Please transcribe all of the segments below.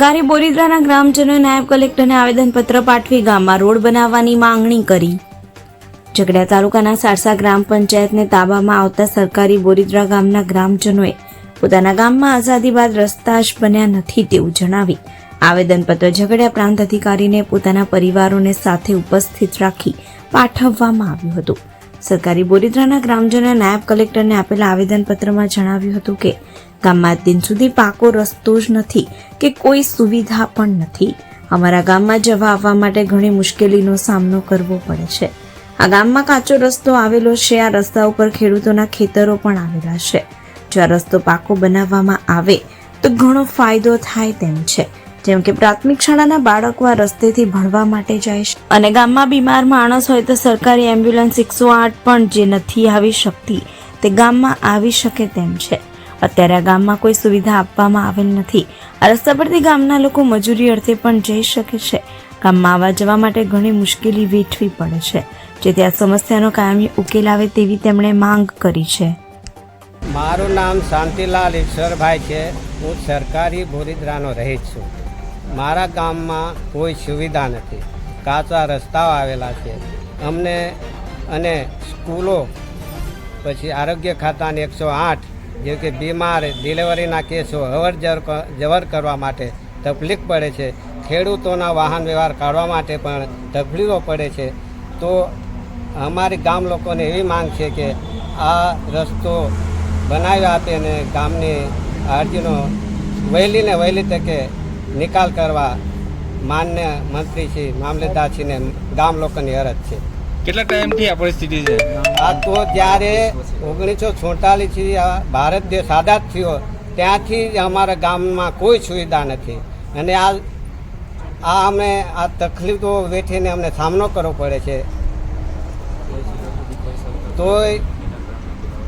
સરકારી બોરીદ્રાના ગ્રામજનો નાયબ કલેક્ટરને આવેદનપત્ર પાઠવી ગામમાં રોડ બનાવવાની માંગણી કરી. ઝઘડા તાલુકાના સારસા ગ્રામ પંચાયતને તાબામાં આવતા સરકારી બોરીદ્રા ગામના ગ્રામજનોએ પોતાના ગામમાં આઝાદી બાદ રસ્તા જ બન્યા નથી તેવું જણાવી આવેદનપત્ર ઝઘડા પ્રાંત અધિકારીને પોતાના પરિવારોને સાથે ઉપસ્થિત રાખી પાઠવવામાં આવ્યું હતું. સરકારી બોરીદ્રાના ગ્રામજનોએ નાયબ કલેક્ટરને આપેલા આવેદનપત્રમાં જણાવ્યું હતું કે ગામમાં દિન સુધી પાકો રસ્તો જ નથી કે કોઈ સુવિધા પણ નથી. અમારા ગામમાં જવા આવવા માટે ઘણી મુશ્કેલીનો સામનો કરવો પડે છે. આ ગામમાં કાચો રસ્તો આવેલો છે, આ રસ્તા ઉપર ખેડૂતોના ખેતરો પણ આવેલા છે. જો આ રસ્તો પાકો બનાવવામાં આવે, તો ઘણો ફાયદો થાય તેમ છે. જેમ કે પ્રાથમિક શાળાના બાળકો આ રસ્તેથી ભણવા માટે જાય છે. અને ગામમાં બીમાર માણસ હોય તો સરકારી એમ્બ્યુલન્સ એકસો આઠ પણ જે નથી આવી શકતી, તે ગામમાં આવી શકે તેમ છે. અત્યારે આ ગામમાં કોઈ સુવિધા આપવામાં આવેલ નથી. આ રસ્તા પરથી ગામના લોકો મજૂરી અર્થે પણ જઈ શકે છે. ગામમાં આવવા જવા માટે ઘણી મુશ્કેલી વેઠવી પડે છે. જેથી આ સમસ્યાનો કાયમી ઉકેલ આવે તેવી તેમણે માંગ કરી છે. મારું નામ શાંતિલાલ ઈશ્વરભાઈ છે. હું સરકારી ભોરિદ્રાનો રહે છું. મારા ગામમાં કોઈ સુવિધા નથી. કાચા રસ્તાઓ આવેલા છે. અમને અને સ્કૂલો, પછી આરોગ્ય ખાતાની એકસો આઠ જે કે બીમાર, ડિલિવરીના કેસો અવર જવર કરવા માટે તકલીફ પડે છે. ખેડૂતોના વાહન વ્યવહાર કાઢવા માટે પણ તકલીફો પડે છે. તો અમારી ગામ લોકોને એવી માંગ છે કે આ રસ્તો બનાવી આપે અને ગામની અરજીનો વહેલી ને વહેલી તકે નિકાલ કરવા માન્ય મંત્રી શ્રી મામલતદારશ્રીને ગામ લોકોની અરજ છે. કેટલા ટાઈમથી આ પરિસ્થિતિ છે? આ તો જ્યારે ઓગણીસો છોટાલીસથી આ ભારત દેશ આઝાદ થયો ત્યાંથી જ અમારા ગામમાં કોઈ સુવિધા નથી. અને આ આ અમે આ તકલીફો વેઠીને અમને સામનો કરવો પડે છે. તોય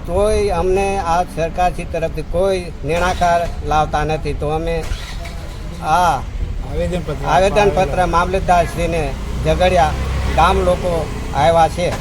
તોય અમને આ સરકારશ્રી તરફથી કોઈ નિર્ણાકાર લાવતા નથી. તો અમે આ આવેદનપત્ર મામલતદારશ્રીને ઝઘડ્યા ગામ લોકો આવ્યા છે.